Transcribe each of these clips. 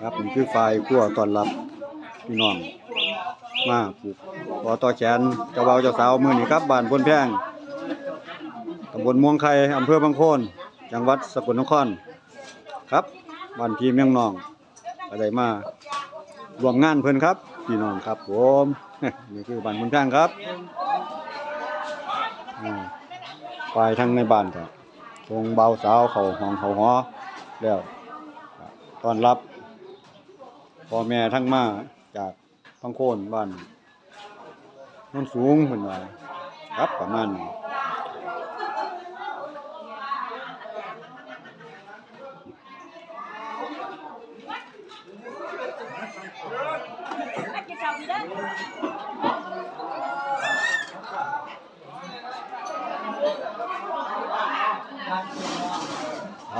ครับผมคือฝ่ายขั้วตอนรับพี่น้อง มาปลูกขอต่อแขนเจ้าบ่าวเจ้าสาวมือนี้ครับบ้านพนแพงตำบลม่วงไข่อำเภอบางโคนจังหวัดสกลนครครับบ้านพี่เมียงน้องก็ได้มารวมงานเพิ่อนครับ พี่น้องครับผมนี่คือบ้านพนแพงครับ ฝ่ายทางในบ้านก็ทรงเบาสาวเขาห้องเขาหอแล้วตอนรับพ่อแม่ทั้งมาจากพังโคนบ้านโนนสูงเหมือนว่าครับประมาณนี้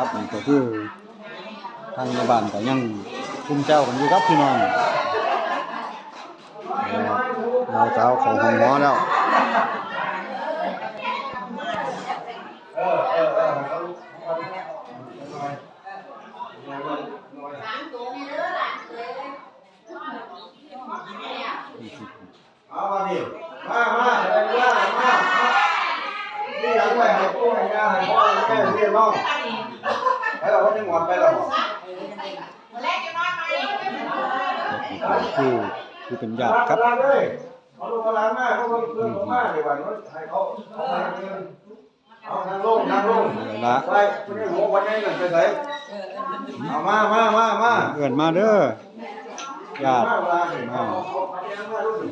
ครับนี่ก็คือทางในบ้านก็ยังคุมเจ้ากันอยู่ครับพี่น้องเอ่อเราเจ้าของห้องหมอแล้วเอามาดิมามาเดินย่ามานี่หลัง ไปให้ปู่ให้ย่าให้พ่อให้แม่เรียนน้องไปเราก็จะงอนไปเราคือคือเป็นญาติครับล้างเลยเอาลูกมาล้างหน้าเขาเพิ่มมาดีกว่าน้อยให้เขาเขาไปเงินเอาทางลงทางลงละไปไม่ได้หัววันนี้นั่นไปไหนเอามามามามาเอื้อนมาเด้อญาติมาเวลาเห็นมาเอาไปยังมาดูสิ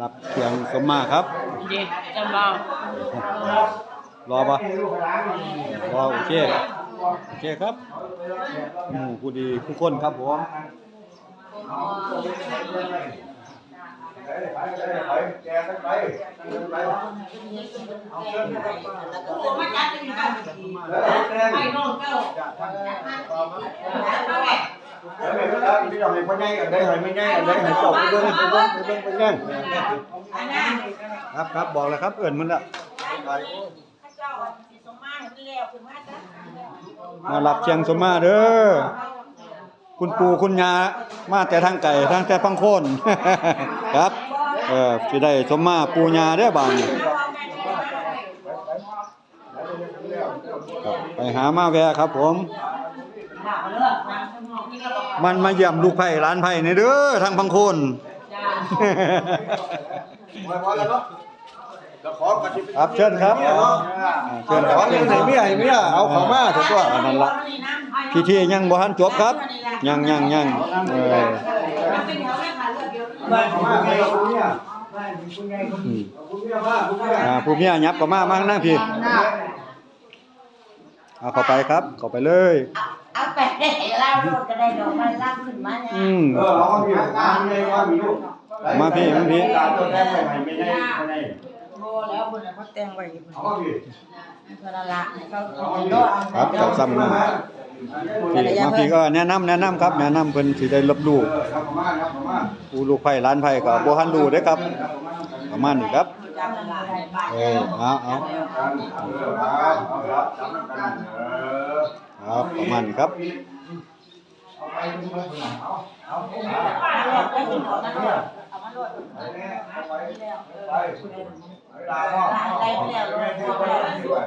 รับเสียงสมมาครับเด็กจำเรารอปะให้ลูกไปล้างนี่รอโอเค โอเคครับหมู่ผู้ดีทุกคนครับผมไปไปไปแกกันไปไปเอาเชิญแล้วแกไปน้องเจ้าแล้วไม่ได้ที่เราให้พ่อใหญ่กันได้ให้ไม่ใหญ่กันได้ให้จบไปเบิ่งไปเบิ่งไปเบิ่งไปเบิ่งครับครับบอกเลยครับเอื้อนมันละ มารับเชียงสมมาเด้อคุณปู่คุณย่ามาแต่ทางไก่ทางแต่พังโคนครับเออสิได้สมมาปู่ย่าเด้อบางครับไปหามาแวะครับผม มันมาเยี่ยมลูกไผ่ร้านไผ่นี่เด้อทางพังโคน มาพอแล้วเนาะแล้วขอกระชิบครับเชิญครับอ่าเชิญคขรัอบเงินให้เมียให้เมียเอาเข้ามาเถอะตัวอันนั้นละพิธียังบ่ทันจบครับ ยังยังยังเออมาเข้ามาให้คุณเมียอืมคุณเมียมาคุณเมียอ่าผู้เมียยับก็มามานั่งพี่เอาเข้าไปครับ เข้าไปเลย เอาไปเล่าโลดก็ได้ดอกไม้ล่างขึ้นมาเนี่ยอืม เออเอาพี่งานเลยว่ามีลูกมาพี่มาพี่การตัวแทนไปให้ไม่ได้ไม่ได้โบ แล้วบุญเขาแต่งไว้บุญเอามาพี่เพื่อนละเขาโลดครับเจ้าซ้ำมาพี่มาพี่ก็แนะนำแนะนำครับแนะนำเพิ่นสิได้รับรู้เออครับประมาณครับประมาณผู้ลูกไผ่ร้านไผ่ก็บ่ทันรู้เด้อครับ ประมาณนี้ครับเออเอาเอาเออครับเอาครับจำกันเออครับประมาณนี้ครับเอา ไปดูมาเอาเอาไปไปเวลาพ่อพ่อแม่ที่ไปที่ด้วย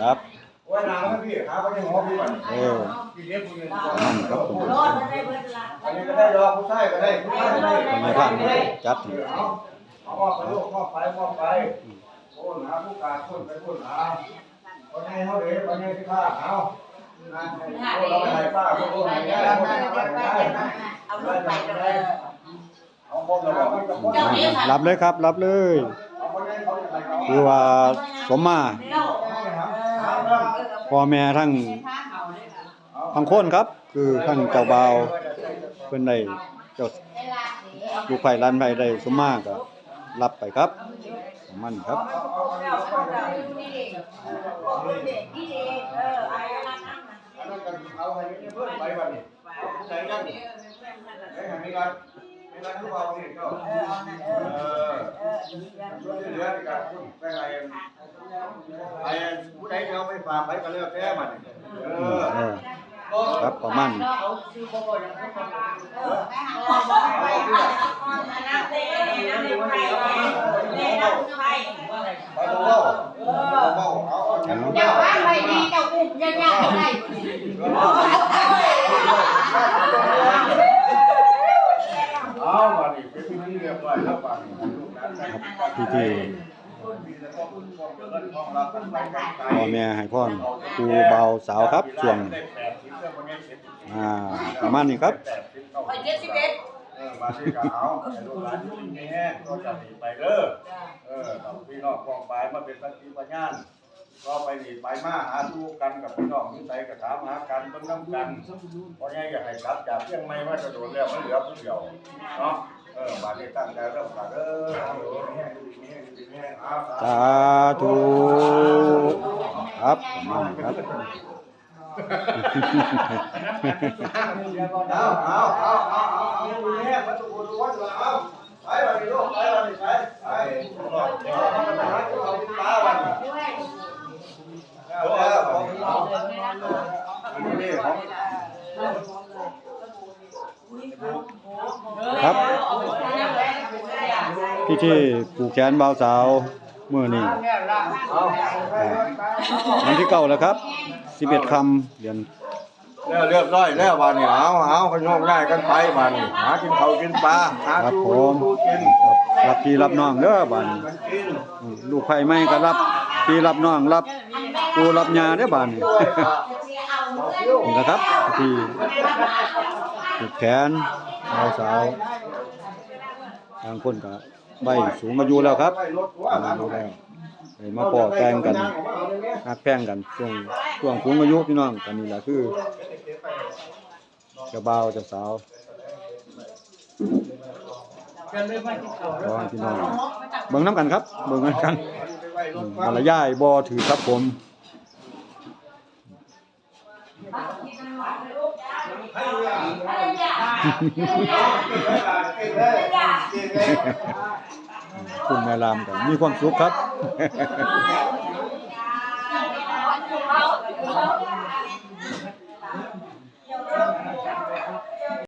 ครับโอ้ยนานแล้วพี่หาไปยังหัวพี่ก่อนเออพี่เลี้ยงคุณเงินนั่นครับผมโลดได้เบิดละอันนี้ก็ได้ดอผู้ชายก็ได้ผู้ชายก็ได้เป็นไงบ้างจัดเอาเอามอบไปลูกมอบไปมอบไปโอ้หาผู้การคนไปคนหาคนให้เขาเดี๋ยวคนให้ที่ข้าเอางานให้เราไปให้ป้าเราได้คนให้ได้ได้เอาไปก็ได้เอาครบแล้วบอกรับเลยครับ รับเลย คือว่าสมมาพ่อแม่ทั้งทั้งคนครับ คือทั้งเจ้าบ่าวเพิ่นได้เจ้าลูกไผ่ร้านไผ่ได้สมมาก็รับไปครับมันครับอั นนั้นก็เอาให้เพื่อนไปวันนี้ไหนนั่นไหนหันมีกันมีกันทุกคนนี่ก็เออช่วยเหลือกันไปไหนฝากไปก็แล้วแต่มันเออืมอเออครับประมาณนี้ไปดูเว้าเว้าเอาเอาฉัน เจ้าบ้านไปดีเจ้าอุ้มยังยังได้ เอาบัดนี้เป็นพิธีเรียบร้อยแล้วบัดนี้ลูกหลานไป ครับพิธี มีแต่ความบุญความเจริญความรักกันไปกันไปพ่อแม่ให้พรครูเบาสาวครับช่วงได้แปดสิบเรื่องวันนี้เสร็จอ่าประมาณนี้ครับแปดสิบเข้าไปเจ็ดสิบเอ็ดเออมาที่กะเอาให้ลูกหลานอยู่ดีมีแห้งก็จะหนีไปเด้อเออเราพี่น้องกองไปมาเป็นสักทีปัญญานก็ไปหนีไปมาหาสู้กันกับพี่น้องนิสัยกระถามหากันเบิ่งน้ำกันเพราะงั้นอยากให้กลับจากเชียงใหม่มาจะโดนแล้วมันเหลือผู้เดียวเนาะเออ บาดนี้ตั้งใจเริ่มกันเด้อเอาอยู่ดีมีแห้งอยู่ดีมีแห้งอยู่ดีมีแห้งเอาสาธุครับประมาณนี้ครับเอาเอาเอาเอาเอาเอาอาเอาเอาเอาเอาเอาไปวันนี้ลูกไปวันนี้ไปไปรอดรอดไปหาเจ้าของตาวันนี้ แล้วแล้วของเราอันนี้ของ ครับ พิธีผูกแขนบ่าวสาวเมื้อนี้วันที่เก้าแล้วครับ11ค่ำเดือนแล้วเรียบร้อยแล้ววันนี้เอาเอาขยงง่ายกันไปวันนี้หากินเขากินปลาหาครับตู้ผมตู้กินรับพี่รับน้องเด้อบัดนี้กันนอืมลูกไผไม่ก็รับพี่รับน้องรับปูรับยาเด้อบันี้นี่แหละครับพิธีผูกแขนบ่าสาวทางคนก็ ใบสูงอายุแล้วครับไปรถหัวสูงอายุแล้วมาปอแต่งกันฮักแพงกันช่วงช่วงสูงอายุพี่น้องกันนี่แหละคือจ้าบ่าจ้าสาวขอให้พี่น้องเบิ่งน้ำกันครับ เบิ่งน้ำกันมารยายบ่ถือครับผม คุณแม่รามกันมีความสุขครับ